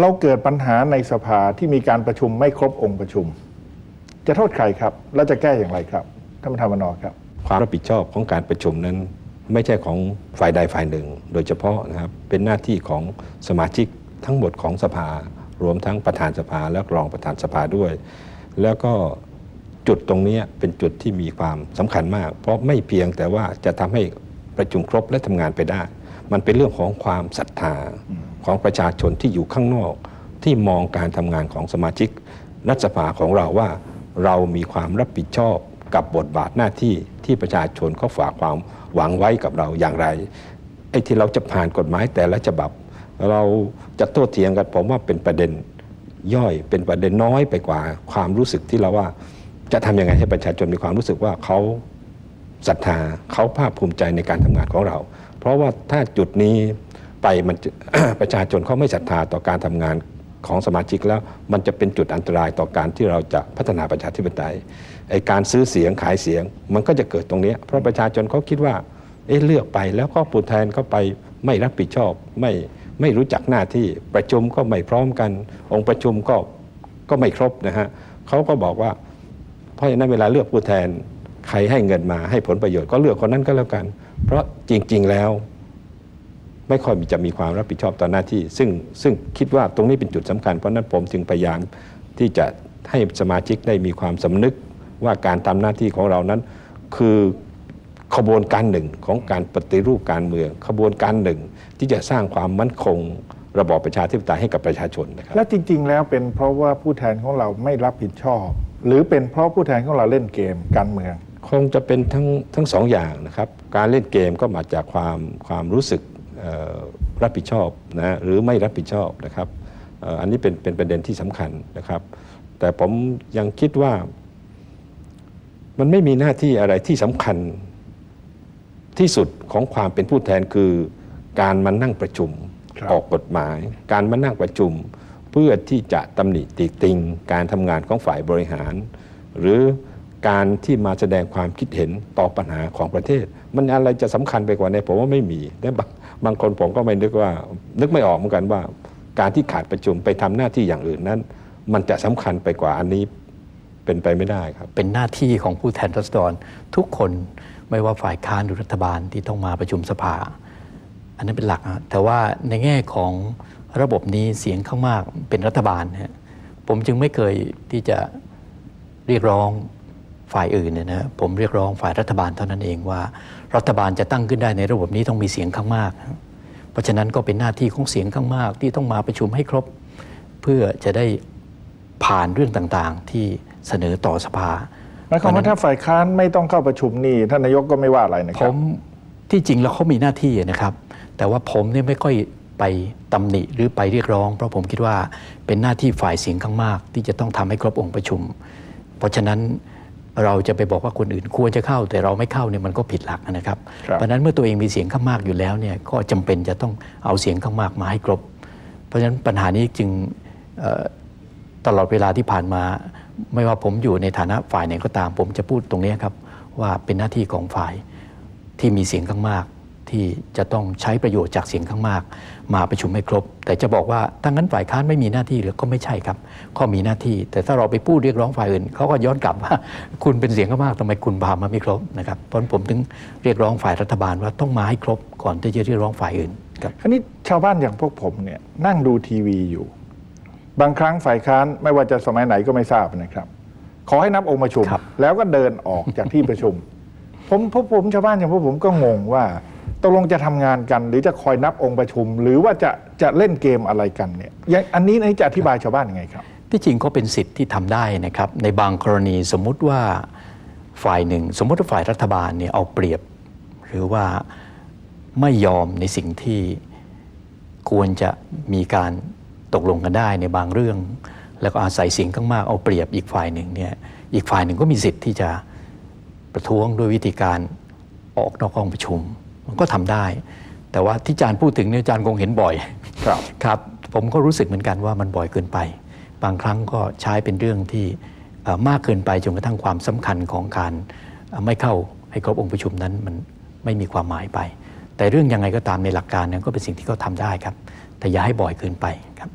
เราเกิดปัญหาในสภาที่มีการประชุมไม่ครบองค์ประชุม จะโทษใครครับ แล้วจะแก้อย่างไรครับท่านประธานวนครับ ความรับผิดชอบของการประชุมนั้น ไม่ใช่ของฝ่ายใดฝ่ายหนึ่ง โดยเฉพาะนะครับเป็นหน้าที่ของสมาชิกทั้งหมดของสภา รวมทั้งประธานสภาและรองประธานสภาด้วย แล้วก็จุดตรงนี้เป็นจุดที่มีความสำคัญมาก เพราะไม่เพียงแต่ว่าจะทำให้ประชุมครบและทำงานไปได้ มันเป็นเรื่องของความศรัทธา ของประชาชนที่อยู่ข้างนอก ที่มองการทำงานของสมาชิก รัฐสภาของเราว่า เรามีความรับผิดชอบกับบทบาทหน้าที่ที่ประชาชนเขาฝากความหวังไว้กับเราอย่างไรไอ้ที่เราจะผ่านกฎหมายแต่ละฉบับ เราจะโต้เถียงกันผมว่าเป็นประเด็นย่อยเป็นประเด็นน้อยไปกว่าความรู้สึกที่เราว่าจะทำยังไงให้ประชาชนมีความรู้สึกว่าเขาศรัทธาเขาภาคภูมิใจในการทำงานของเรา เพราะว่าถ้าจุดนี้ ไปมันประชาชนเขาไม่ศรัทธาต่อการทำงานของสมาชิกแล้วมันจะเป็นจุดอันตรายต่อการที่เราจะพัฒนาประชาธิปไตยไอการซื้อเสียงขายเสียง มันก็จะเกิดตรงนี้ เพราะประชาชนเขาคิดว่าเอ๊ะเลือกไปแล้วก็ผู้แทนก็ไปไม่รับผิดชอบ ไม่ไม่รู้จักหน้าที่ประชุมก็ไม่พร้อมกัน องค์ประชุมก็ก็ไม่ครบนะฮะเขาก็บอกว่า เพราะฉะนั้นเวลาเลือกผู้แทนใครให้เงินมาให้ผลประโยชน์ก็เลือกคนนั้นก็แล้วกัน เพราะจริง ๆ แล้ว ไม่ค่อยจะมีความรับผิดชอบต่อหน้าที่ ซึ่งซึ่งคิดว่าตรงนี้เป็นจุดสำคัญเพราะฉะนั้นผมจึงพยายามที่จะให้สมาชิกได้มีความสำนึกว่าการทำหน้าที่ของเรานั้น คือขบวนการหนึ่งของการปฏิรูปการเมือง ขบวนการหนึ่งที่จะสร้างความมั่นคงระบอบประชาธิปไตยให้กับประชาชนนะครับและจริง ๆ แล้วเป็นเพราะว่าผู้แทนของเราไม่รับผิดชอบ หรือเป็นเพราะผู้แทนของเราเล่นเกมการเมือง คงจะเป็นทั้งทั้งสองอย่างนะครับ การเล่นเกมก็มาจากความความรู้สึกเอ่อ รับผิดชอบนะหรือไม่รับผิดชอบนะครับเอ่ออันนี้เป็นเป็นประเด็นที่สำคัญนะครับ แต่ผมยังคิดว่ามันไม่มีหน้าที่อะไรที่สำคัญที่สุดของความเป็นผู้แทนคือการมานั่งประชุมครับออกกฎหมาย การมานั่งประชุม เพื่อที่จะตำหนิติติง การทำงานของฝ่ายบริหาร หรือการที่มาแสดงความคิดเห็นต่อปัญหาของประเทศ มันอะไรจะสำคัญไปกว่านี้ผมว่าไม่มีและบาง บางคนผมก็ไม่นึกว่า นึกไม่ออกเหมือนกันว่า การที่ขาดประชุมไปทำหน้าที่อย่างอื่นนั้น มันจะสำคัญไปกว่าอันนี้เป็นไปไม่ได้ครับ เป็นหน้าที่ของผู้แทนรัษฎรทุกคนไม่ว่าฝ่ายค้านหรือรัฐบาลที่ต้องมาประชุมสภา อันนั้นเป็นหลักนะแต่ว่าในแง่ของระบบนี้เสียงข้างมากเป็นรัฐบาลฮะผมจึงไม่เคยที่จะเรียกร้อง ฝ่ายอื่นเนี่ยนะผมเรียกร้องฝ่ายรัฐบาลเท่านั้นเองว่า รัฐบาลจะตั้งขึ้นได้ในระบบนี้ต้องมีเสียงข้างมากนะเพราะฉะนั้นก็เป็นหน้าที่ของเสียงข้างมาก ที่ต้องมาประชุมให้ครบ เพื่อจะได้ผ่านเรื่องต่างๆ ที่เสนอต่อสภาหมายความว่าถ้าฝ่ายค้านไม่ต้องเข้าประชุมนี่ท่านนายกก็ไม่ว่าอะไรนะคผรับมที่จริงแล้วเขามีหน้าที่นะครับ แต่ว่าผมเนี่ยไม่ค่อยไปตำหนิหรือไปเรียกร้อง เพราะผมคิดว่าเป็นหน้าที่ฝ่ายเสียงข้างมาก ที่จะต้องทำให้ครบองค์ประชุม เพราะฉะนั้น เราจะไปบอกว่าคนอื่นควรจะเข้าแต่เราไม่เข้าเนี่ยมันก็ผิดหลักนะครับครับเพราะฉะนั้นเมื่อตัวเองมีเสียงข้างมากอยู่แล้วเนี่ยก็จำเป็นจะต้องเอาเสียงข้างมากมาให้ครบ เพราะฉะนั้นปัญหานี้จึงเอ่อตลอดเวลาที่ผ่านมา ไม่ว่าผมอยู่ในฐานะฝ่ายไหนก็ตาม ผมจะพูดตรงนี้ครับว่าเป็นหน้าที่ของฝ่ายที่มีเสียงข้างมาก ที่จะต้องใช้ประโยชน์จากเสียงข้างมาก มาประชุมให้ครบ แต่จะบอกว่าถ้างั้นฝ่ายค้านไม่มีหน้าที่หรือก็ไม่ใช่ครับก็มีหน้าที่ แต่ถ้าเราไปพูดเรียกร้องฝ่ายอื่นเขาก็ย้อนกลับว่าคุณเป็นเสียงข้างมากทำไมคุณพามาไม่ครบนะครับเพราะฉะนั้นผมถึงเรียกร้องฝ่ายรัฐบาลว่าต้องมาให้ครบ ก่อนที่จะเรียกร้องฝ่ายอื่นครับคราวนี้ชาวบ้านอย่างพวกผมเนี่ยนั่งดูทีวีอยู่ บางครั้งฝ่ายค้านไม่ว่าจะสมัยไหนก็ไม่ทราบนะครับ ขอให้นับองค์ประชุมครับแล้วก็เดินออกจากที่ประชุม ผมพวกผมชาวบ้านอย่างพวกผมก็งงว่าต กลงจะทำงานกัน หรือจะคอยนับองค์ประชุม หรือว่าจะจะเล่นเกมอะไรกันเนี่ยอย่างอันนี้นี่จะอธิบายชาวบ้านยังไงครับ ที่จริงก็เป็นสิทธิ์ที่ทำได้นะครับ ในบางกรณีสมมุติว่าฝ่ายหนึ่ง สมมติว่าฝ่ายรัฐบาลเนี่ยเอาเปรียบ หรือว่าไม่ยอมในสิ่งที่ควรจะมีการตกลงกันได้ในบางเรื่อง แล้วก็อาศัยสียงข้างมากเอาเปรียบอีกฝ่ายหนึ่งเนี่ยอีกฝ่ายหนึ่งก็มีสิทธิ์ที่จะประท้วงด้วยวิธีการออกนอกห้องประชุม มันก็ทำได้ แต่ว่าที่อาจารย์พูดถึงเนี่ยอาจารย์คงเห็นบ่อยครับครับผมก็รู้สึกเหมือนกันว่ามันบ่อยเกินไป บางครั้งก็ใช้เป็นเรื่องที่เอ่อมากเกินไปจนกระทั่งความสำคัญของการเอ่อไม่เข้าให้ครบองค์ประชุมนั้นมันไม่มีความหมายไป แต่เรื่องยังไงก็ตามในหลักการนั้นก็เป็นสิ่งที่เขาทำได้ครับ แต่อย่าให้บ่อยเกินไปครับ